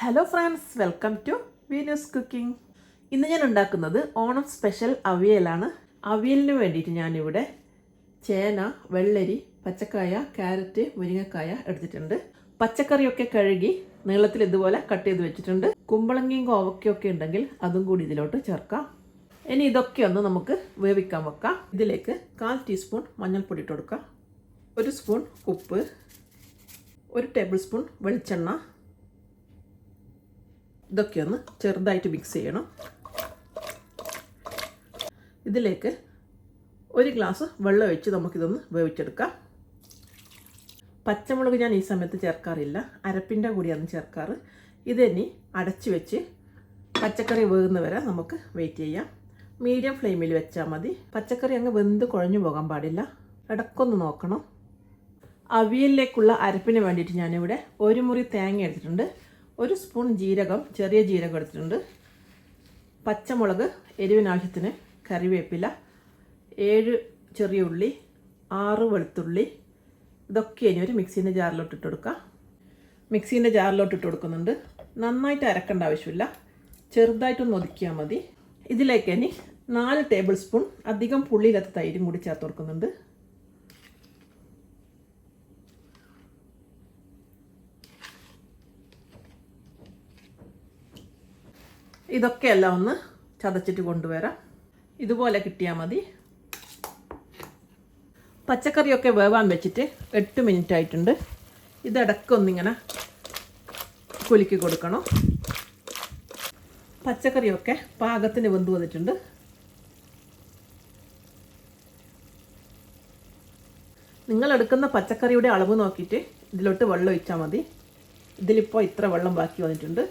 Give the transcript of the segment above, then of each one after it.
Hello friends welcome to Venus cooking ഇന്ന് ഞാൻ ഉണ്ടാക്കുന്നത് ഓണം സ്പെഷ്യൽ അവിയലാണ്. അവിയലിന് വേണ്ടിയിട്ട് ഞാനിവിടെ ചേന വെള്ളരി പച്ചക്കായ ക്യാരറ്റ് മുരിങ്ങക്കായ എടുത്തിട്ടുണ്ട്. പച്ചക്കറിയൊക്കെ കഴുകി നീളത്തിൽ ഇതുപോലെ കട്ട് ചെയ്ത് വെച്ചിട്ടുണ്ട്. കുമ്പളങ്ങിയും കോവക്കയൊക്കെ ഉണ്ടെങ്കിൽ അതും കൂടി ഇതിലോട്ട് ചേർക്കാം. ഇനി ഇതൊക്കെ ഒന്ന് നമുക്ക് വേവിക്കാൻ വെക്കാം. ഇതിലേക്ക് കാൽ ടീസ്പൂൺ മഞ്ഞൾപ്പൊടി ഇട്ട് കൊടുക്കാം. ഒരു സ്പൂൺ ഉപ്പ് ഒരു ടേബിൾ സ്പൂൺ വെളിച്ചെണ്ണ ഇതൊക്കെ ഒന്ന് ചെറുതായിട്ട് മിക്സ് ചെയ്യണം. ഇതിലേക്ക് ഒരു ഗ്ലാസ് വെള്ളം ഒഴിച്ച് നമുക്കിതൊന്ന് വേവിച്ചെടുക്കാം. പച്ചമുളക് ഞാൻ ഈ സമയത്ത് ചേർക്കാറില്ല. അരപ്പിന്റെ കൂടിയാണ് ചേർക്കാറ്. ഇതിനി അടച്ച് വെച്ച് പച്ചക്കറി വേകുന്ന വരെ നമുക്ക് വെയിറ്റ് ചെയ്യാം. മീഡിയം ഫ്ലെയിമിൽ വെച്ചാൽ മതി. പച്ചക്കറി അങ്ങ് വെന്ത് കുഴഞ്ഞു പോകാൻ പാടില്ല. ഇടക്കൊന്ന് നോക്കണം. അവിയലിലേക്കുള്ള അരപ്പിന് വേണ്ടിയിട്ട് ഞാനിവിടെ ഒരു മുറി തേങ്ങ എടുത്തിട്ടുണ്ട്. ഒരു സ്പൂൺ ജീരകം ചെറിയ ജീരകം എടുത്തിട്ടുണ്ട്. പച്ചമുളക് എരിവിനാവശ്യത്തിന് കറിവേപ്പില ഏഴ് ചെറിയ ഉള്ളി ആറ് വെളുത്തുള്ളി. ഇതൊക്കെ ഇനി ഒരു മിക്സീന്റെ ജാറിലോട്ട് ഇട്ട് കൊടുക്കുക മിക്സീന്റെ ജാറിലോട്ട് ഇട്ട് കൊടുക്കുന്നുണ്ട്. നന്നായിട്ട് അരക്കേണ്ട ആവശ്യമില്ല. ചെറുതായിട്ടൊന്ന് ഒതുക്കിയാൽ മതി. ഇതിലേക്ക് ഇനി നാല് ടേബിൾ സ്പൂൺ അധികം പുള്ളിയില്ലാത്ത തൈരും കൂടി ചേർത്ത് കൊടുക്കുന്നുണ്ട്. ഇതൊക്കെ എല്ലാം ഒന്ന് ചതച്ചിട്ട് കൊണ്ടുവരാം. ഇതുപോലെ കിട്ടിയാൽ മതി. പച്ചക്കറിയൊക്കെ വേവാൻ വെച്ചിട്ട് എട്ട് മിനിറ്റ് ആയിട്ടുണ്ട്. ഇതിടക്കൊന്നിങ്ങനെ കുലുക്കി കൊടുക്കണം. പച്ചക്കറിയൊക്കെ പാകത്തിന് വെന്ത് വന്നിട്ടുണ്ട്. നിങ്ങൾ എടുക്കുന്ന പച്ചക്കറിയുടെ അളവ് നോക്കിയിട്ട് ഇതിലോട്ട് വെള്ളം ഒഴിച്ചാൽ മതി. ഇതിലിപ്പോൾ ഇത്ര വെള്ളം ബാക്കി വന്നിട്ടുണ്ട്.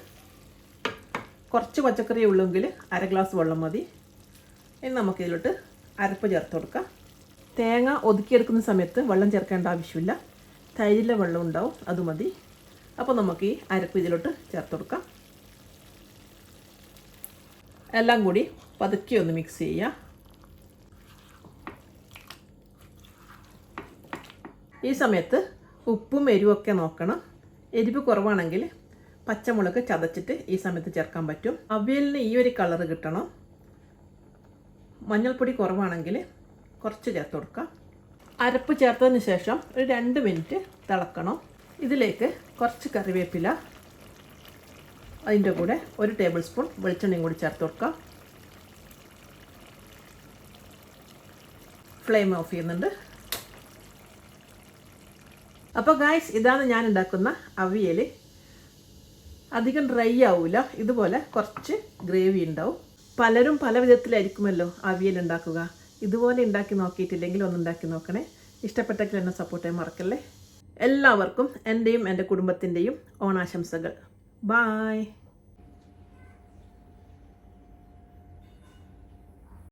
കുറച്ച് പച്ചക്കറി ഉള്ളെങ്കിൽ അര ഗ്ലാസ് വെള്ളം മതി. ഇനി നമുക്ക് ഇതിലോട്ട് അരപ്പ് ചേർത്ത് കൊടുക്കാം. തേങ്ങ ഒതുക്കിയെടുക്കുന്ന സമയത്ത് വെള്ളം ചേർക്കേണ്ട ആവശ്യമില്ല. തൈരിലെ വെള്ളം ഉണ്ടാവും അത് മതി. അപ്പോൾ നമുക്ക് ഈ അരപ്പ് ഇതിലോട്ട് ചേർത്ത് കൊടുക്കാം. എല്ലാം കൂടി പതുക്കി ഒന്ന് മിക്സ് ചെയ്യുക ഈ സമയത്ത് ഉപ്പും എരിവൊക്കെ നോക്കണം. എരിവ് കുറവാണെങ്കിൽ പച്ചമുളക് ചതച്ചിട്ട് ഈ സമയത്ത് ചേർക്കാൻ പറ്റും. അവിയലിന് ഈ ഒരു കളറ് കിട്ടണം. മഞ്ഞൾപ്പൊടി കുറവാണെങ്കിൽ കുറച്ച് ചേർത്ത് കൊടുക്കാം. അരപ്പ് ചേർത്തതിന് ശേഷം ഒരു രണ്ട് മിനിറ്റ് തിളക്കണം. ഇതിലേക്ക് കുറച്ച് കറിവേപ്പില അതിന്റെ കൂടെ ഒരു ടേബിൾ സ്പൂൺ വെളിച്ചെണ്ണയും കൂടി ചേർത്ത് കൊടുക്കാം. ഫ്ലെയിം ഓഫ് ചെയ്യുന്നുണ്ട്. അപ്പോൾ ഗായ്സ് ഇതാണ് ഞാൻ ഉണ്ടാക്കുന്ന അവിയൽ അധികം ഡ്രൈ ആവില്ല ഇതുപോലെ കുറച്ച് ഗ്രേവി ഉണ്ടാവും. പലരും പല വിധത്തിലായിരിക്കുമല്ലോ അവിയൽ ഉണ്ടാക്കുക. ഇതുപോലെ ഉണ്ടാക്കി നോക്കിയിട്ടില്ലെങ്കിൽ ഒന്ന് ഉണ്ടാക്കി നോക്കണേ. ഇഷ്ടപ്പെട്ടെങ്കിൽ എന്നെ സപ്പോർട്ട് ചെയ്യാൻ മറക്കല്ലേ. എല്ലാവർക്കും എന്റെയും എന്റെ കുടുംബത്തിന്റെയും ഓണാശംസകൾ. ബായ്